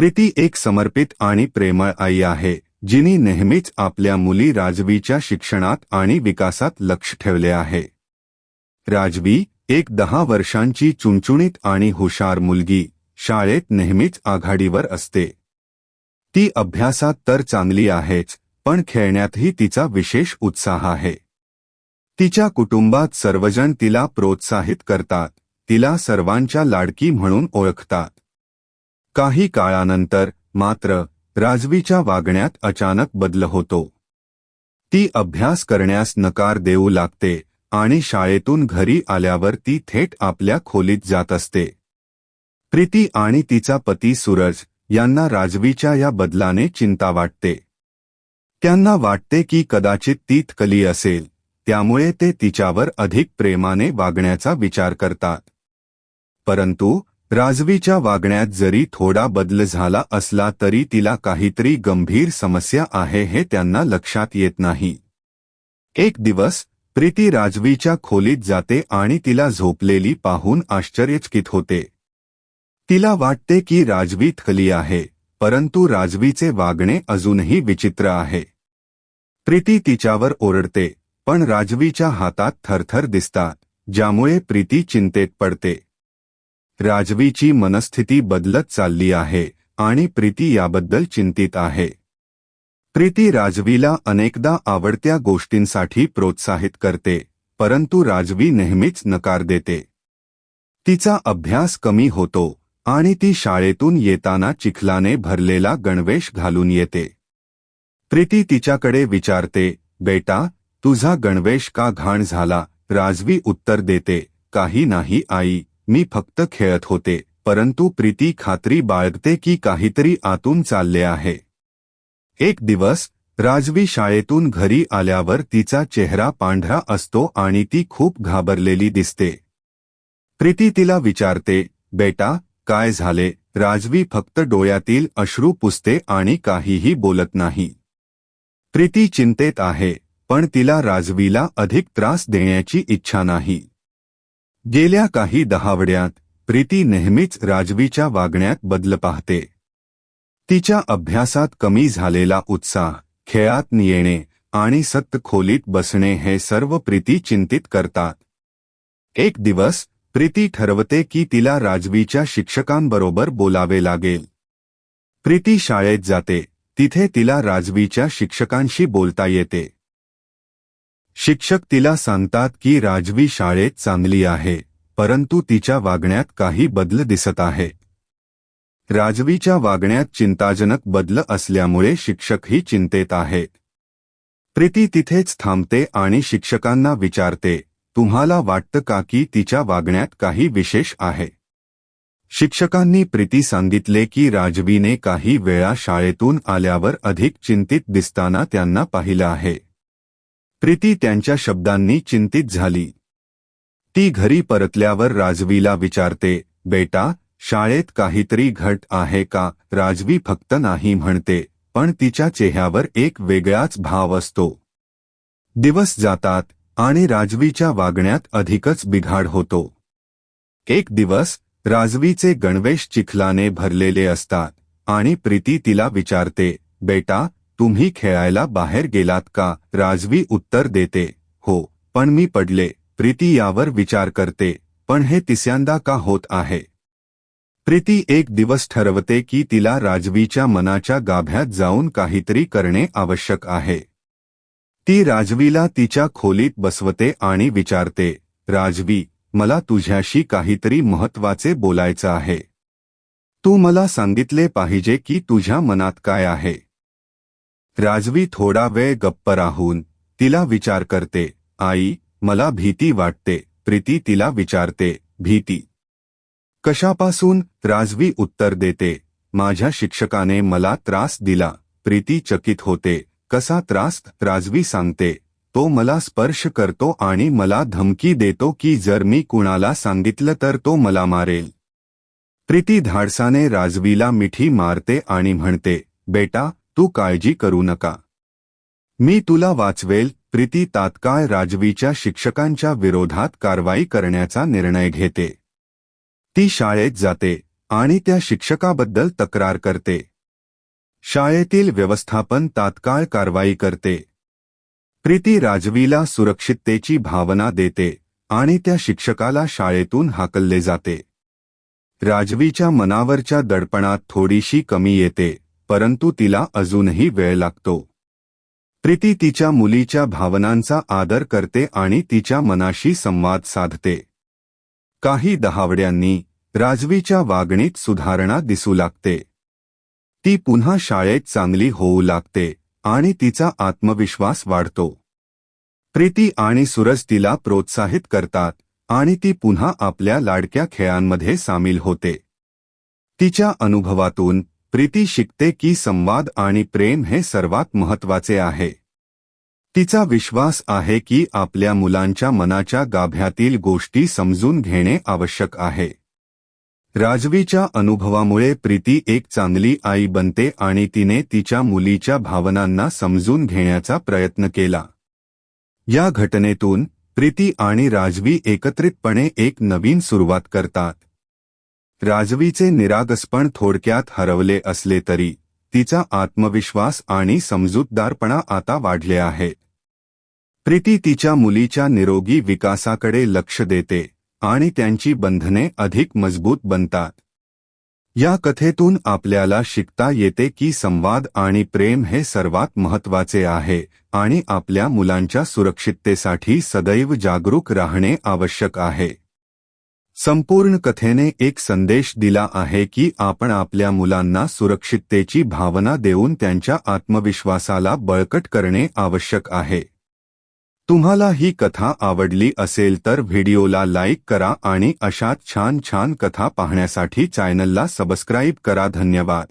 प्रीती एक समर्पित आणि प्रेमळ आई आहे जिनी नेहमीच आपल्या मुली राजवीच्या शिक्षणात आणि विकासात लक्ष ठेवले आहे. राजवी एक दहा वर्षांची चुणचुणीत आणि हुशार मुलगी शाळेत नेहमीच आघाडीवर असते. ती अभ्यासात तर चांगली आहेच पण खेळण्यातही तिचा विशेष उत्साह आहे. तिच्या कुटुंबात सर्वजण तिला प्रोत्साहित करतात तिला सर्वांच्या लाडकी म्हणून ओळखतात. काही काळानंतर मात्र राजवीच्या वागण्यात अचानक बदल होतो. ती अभ्यास करण्यास नकार देऊ लागते आणि शाळेतून घरी आल्यावर ती थेट आपल्या खोलीत जात असते. प्रीती आणि तिचा पती सूरज यांना राजवीच्या या बदलाने चिंता वाटते. त्यांना वाटते की कदाचित ती कली असेल त्यामुळे ते तिच्यावर अधिक प्रेमाने वागण्याचा विचार करतात. परंतु राजवीच्या वागण्यात जरी थोडा बदल झाला असला तरी तिला काहीतरी गंभीर समस्या आहे हे त्यांना लक्षात येत नाही. एक दिवस प्रीती राजवीच्या खोलीत जाते आणि तिला झोपलेली पाहून आश्चर्यचकित होते. तिला वाटते की राजवी थकली आहे परंतु राजवीचे वागणे अजूनही विचित्र आहे. प्रीती तिच्यावर ओरडते पण राजवीच्या हातात थरथर दिसतात ज्यामुळे प्रीती चिंतेत पडते. राजवीची मनस्थिती बदलत चालली आहे आणि प्रीती याबद्दल चिंतित आहे. प्रीती राजवीला अनेकदा आवडत्या गोष्टींसाठी प्रोत्साहित करते परंतु राजवी नेहमीच नकार देते. तिचा अभ्यास कमी होतो आणि ती शाळेतून येताना चिखलाने भरलेला गणवेश घालून येते. प्रीती तिच्याकडे विचारते बेटा तुझा गणवेश का घाण झाला राजवी उत्तर देते काही नाही आई. मी फक्त खेळत होते परंतु प्रीती खात्री बाळगते की काहीतरी आतून चालले आहे. एक दिवस राजवी शाळेतून घरी आल्यावर तिचा चेहरा पांढरा असतो आणि ती खूप घाबरलेली दिसते. प्रीती तिला विचारते बेटा काय झाले राजवी फक्त डोळ्यातील अश्रू पुसते आणि काहीही बोलत नाही. प्रीती चिंतेत आहे पण तिला राजवीला अधिक त्रास देण्याची इच्छा नाही. गेल्या काही दहावड्यात प्रीती नेहमीच राजवीच्या वागण्यात बदल पाहते. तिच्या अभ्यासात कमी झालेला उत्साह खेळात येणे आणि सक्त खोलीत बसणे हे सर्व प्रीती चिंतित करतात. एक दिवस प्रीती ठरवते की तिला राजवीच्या शिक्षकांबरोबर बोलावे लागेल. प्रीती शाळेत जाते तिथे तिला राजवीच्या शिक्षकांशी बोलता येते. शिक्षक तिला सांगतात की राजवी शाळेत चांगली आहे परंतु तिच्या वागण्यात काही बदल दिसत आहे. राजवीच्या वागण्यात चिंताजनक बदल असल्यामुळे शिक्षकही चिंतेत आहे. प्रीती तिथेच थांबते आणि शिक्षकांना विचारते तुम्हाला वाटतं का की तिच्या वागण्यात काही विशेष आहे? शिक्षकांनी प्रीती सांगितले की राजवीने काही वेळा शाळेतून आल्यावर अधिक चिंतित दिसताना त्यांना पाहिलं आहे. प्रीती त्यांच्या शब्दांनी चिंतित झाली. ती घरी परतल्यावर राजवीला विचारते बेटा शाळेत काहीतरी घट आहे का? राजवी फक्त नाही म्हणते पण तिच्या चेहऱ्यावर एक वेगळाच भाव असतो. दिवस जातात आणि राजवीच्या वागण्यात अधिकच बिघाड होतो. एक दिवस राजवीचे गणवेश चिखलाने भरलेले असतात आणि प्रीती तिला विचारते बेटा तुम्ही खेळायला बाहेर गेलात का? राजवी उत्तर देते. हो पण मी पडले. प्रीती यावर विचार करते. पण हे तिसऱ्यांदा का होत आहे? प्रीती एक दिवस ठरवते की तिला राजवीच्या मनाच्या गाभ्यात जाऊन काहीतरी करणे आवश्यक आहे. ती राजवीला तिच्या खोलीत बसवते आणि विचारते राजवी मला तुझ्याशी काहीतरी महत्त्वाचे बोलायचं आहे. तू मला सांगितले पाहिजे की तुझ्या मनात काय आहे. राजवी थोडा वेळ गप्प राहून तिला विचार करते. आई मला भीती वाटते. प्रीती तिला विचारते. भीती? कशापासून? राजवी उत्तर देते. माझ्या शिक्षकाने मला त्रास दिला. प्रीती चकित होते. कसा त्रास? राजवी सांगते. तो मला स्पर्श करतो आणि मला धमकी देतो की जर मी कुणाला सांगितलं तर तो मला मारेल. प्रीती धाडसाने राजवीला मिठी मारते आणि म्हणते बेटा तू काळजी करू नका. मी तुला वाचवेल प्रीती तात्काळ राजवीच्या शिक्षकांच्या विरोधात कारवाई करण्याचा निर्णय घेते. ती शाळेत जाते आणि त्या शिक्षकाबद्दल तक्रार करते. शाळेतील व्यवस्थापन तात्काळ कारवाई करते. प्रीती राजवीला सुरक्षिततेची भावना देते आणि त्या शिक्षकाला शाळेतून हाकलले जाते. राजवीच्या मनावरच्या दडपणात थोडीशी कमी येते. परंतु तिला अजूनही वेळ लागतो. प्रीती तिच्या मुलीच्या भावनांचा आदर करते आणि तिच्या मनाशी संवाद साधते. काही दहावड्यांनी राजवीच्या वागणीत सुधारणा दिसू लागते. ती पुन्हा शाळेत चांगली होऊ लागते आणि तिचा आत्मविश्वास वाढतो. प्रीती आणि सुरज तिला प्रोत्साहित करतात आणि ती पुन्हा आपल्या लाडक्या खेळांमध्ये सामील होते. तिच्या अनुभवातून प्रीती शिकते की संवाद आणि प्रेम हे सर्वात महत्त्वाचे आहे. तिचा विश्वास आहे की आपल्या मुलांच्या मनाच्या गाभ्यातील गोष्टी समजून घेणे आवश्यक आहे. राजवीच्या अनुभवामुळे प्रीती एक चांगली आई बनते आणि तिने तिच्या मुलीच्या भावनांना समजून घेण्याचा प्रयत्न केला. या घटनेतून प्रीती आणि राजवी एकत्रितपणे एक नवीन सुरुवात करतात. राजवीचे निरागसपण थोडक्यात हरवले असले तरी तिचा आत्मविश्वास आणि समजूतदारपणा आता वाढले आहे. प्रीती तिच्या मुलीच्या निरोगी विकासाकडे लक्ष देते आणि त्यांची बंधने अधिक मजबूत बनतात. या कथेतून आपल्याला शिकता येते की संवाद आणि प्रेम हे सर्वात महत्त्वाचे आहे आणि आपल्या मुलांच्या सुरक्षिततेसाठी सदैव जागरूक राहणे आवश्यक आहे. संपूर्ण कथेने एक संदेश दिला आहे की आपण आपल्या मुलांना सुरक्षिततेची भावना देऊन त्यांच्या आत्मविश्वासाला बळकट करणे आवश्यक आहे. तुम्हाला ही कथा आवडली असेल तर व्हिडिओला लाईक करा आणि अशात छान छान कथा पाहण्यासाठी चॅनलला सबस्क्राईब करा. धन्यवाद.